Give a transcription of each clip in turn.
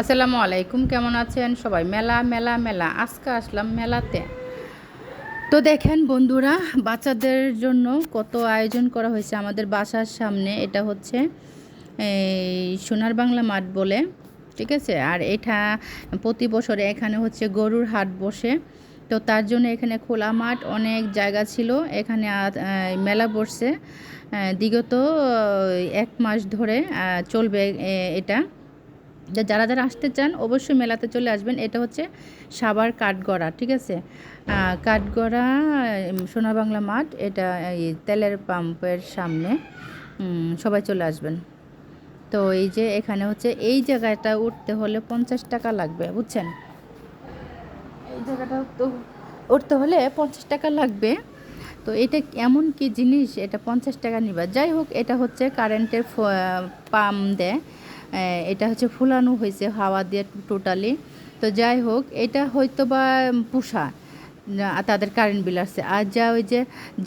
আসসালামু আলাইকুম, কেমন আছেন? সবাই মেলা মেলা মেলা, আজকে আসলাম মেলাতে। তো দেখেন বন্ধুরা, বাচ্চাদের জন্য কত আয়োজন করা হয়েছে আমাদের বাসার সামনে। এটা হচ্ছে এই সোনার বাংলা মাঠ বলে, ঠিক আছে? আর এটা প্রতি বছরে এখানে হচ্ছে গরুর হাট বসে। তো তার জন্য এখানে খোলা মাঠ, অনেক জায়গা ছিল। এখানে মেলা বসছে। বিগত এক মাস ধরে চলবে এটা। যারা যারা আসতে চান অবশ্যই মেলাতে চলে আসবেন। এটা হচ্ছে সাবার কাঠগড়া ঠিক আছে? কাঠগড়া উম, সোনা বাংলা মাঠ এটা এই তেলের পাম্পের সামনে সবাই চলে আসবেন। তো এই যে এখানে হচ্ছে এই জায়গাটা উঠতে হলে পঞ্চাশ টাকা লাগবে বুঝছেন? এই জায়গাটা তো উঠতে হলে পঞ্চাশ টাকা লাগবে। তো এটা এমন কি জিনিস? এটা পঞ্চাশ টাকা নিবা। যাই হোক এটা হচ্ছে কারেন্টের পাম্প দেয়। এটা হচ্ছে ফুলানো হয়েছে হাওয়া দিয়ে টোটালি তো যাই হোক, এটা হয়তো বা পোষা তাদের কারেন্ট বিল আসছে আর যা ওই যে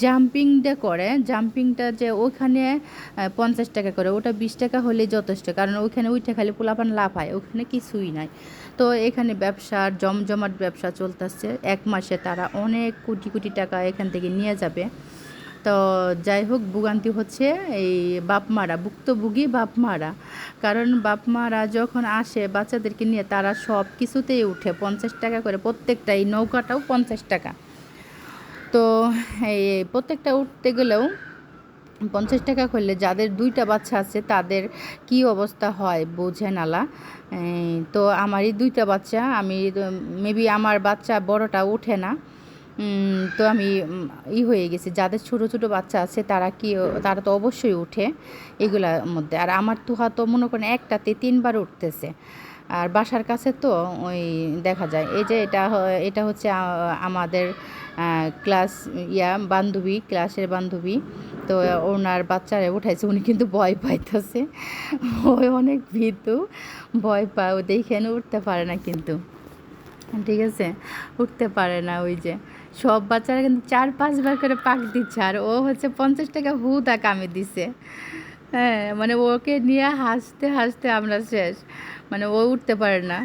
জাম্পিংটা করে জাম্পিংটা যে ওখানে পঞ্চাশ টাকা করে, ওটা বিশ টাকা হলে যথেষ্ট, কারণ ওইখানে ওইটা খালি পোলাপান লাভ হয়, ওখানে কিছুই নাই। তো এখানে ব্যবসার জমজমাট ব্যবসা চলতেছে, এক মাসে তারা অনেক কোটি কোটি টাকা এখান থেকে নিয়ে যাবে। তো যাই হোক, ভোগান্তি হচ্ছে এই বাপমারা, ভুক্তভোগী বাপমারা। কারণ বাপমারা যখন আসে বাচ্চাদেরকে নিয়ে, তারা সব কিছুতেই উঠে। পঞ্চাশ টাকা করে প্রত্যেকটা, এই নৌকাটাও পঞ্চাশ টাকা। তো এই প্রত্যেকটা উঠতে গেলেও পঞ্চাশ টাকা করলে যাদের দুইটা বাচ্চা আছে, তাদের কি অবস্থা হয় বোঝে নালা তো আমারই দুইটা বাচ্চা, আমি মেবি আমার বাচ্চা বড়টা ওঠে না। তো আমি ই হয়ে গেছি। যাদের ছোট ছোট বাচ্চা আছে, তারা কি, তারা তো অবশ্যই উঠে এগুলার মধ্যে। আর আমার তো মনে করেন একটাতে তিনবার উঠতেছে। আর বাসার কাছে তো ওই দেখা যায়। এই যে এটা এটা হচ্ছে আমাদের ক্লাস, ইয়া, বান্ধবী, ক্লাসের বান্ধবী। তো ওনার বাচ্চারা উঠাইছে, উনি কিন্তু ভয় পাইতেছে। ওই অনেক ভীতু, ভয় পায়। ও দেখে উঠতে পারে না কিন্তু। ঠিক আছে? উঠতে পারে না ওই যে। সব বাচ্চারা কিন্তু চার, পাঁচবার করে পাক দিচ্ছে আর ও হচ্ছে পঞ্চাশ টাকা হুদা কামে দিছে। হ্যাঁ মানে ওকে নিয়ে হাসতে হাসতে আমরা শেষ। মানে ও উঠতে পারে না।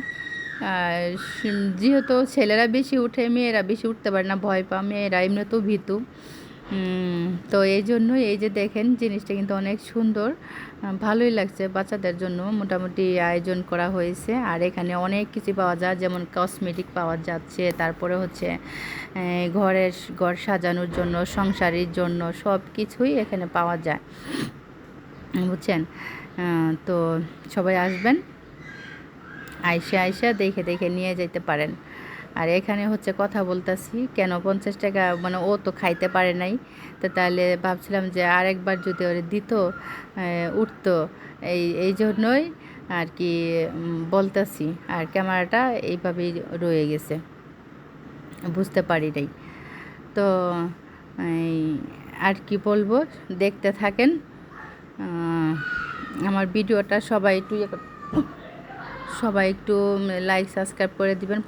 যেহেতু ছেলেরা বেশি উঠে, মেয়েরা বেশি উঠতে পারে না, ভয় পা মেয়েরা এমনিতেও ভীতু। তো এই জন্য এই যে দেখেন, জিনিসটা কিন্তু অনেক সুন্দর। ভালোই লাগছে বাচ্চাদের জন্য। মোটামুটি আয়োজন করা হয়েছে। আর এখানে অনেক কিছু পাওয়া যায়, যেমন কসমেটিক পাওয়া যাচ্ছে, তারপরে হচ্ছে ঘরের ঘর সাজানোর জন্য, সংসারের জন্য সব কিছুই এখানে পাওয়া যায়। বুঝছেন? তো সবাই আসবেন। আইসা আইসা দেখে দেখে নিয়ে যেতে পারেন। আর এখানে হচ্ছে কথা বলতাছি, কেন পঞ্চাশ টাকা মানে ও তো খাইতে পারে নাই। তো তাহলে ভাবছিলাম যে আরেকবার যদি ওরে দিত উঠতো। এই এই জন্যই আর কি বলতাছি। আর ক্যামেরাটা এইভাবেই রয়ে গেছে। বুঝতে পারি নাই। তো আর কি বলব? দেখতে থাকেন। আমার ভিডিওটা সবাই একটু ইয়ে সবাই একটু লাইক সাবস্ক্রাইব করে দিবেন।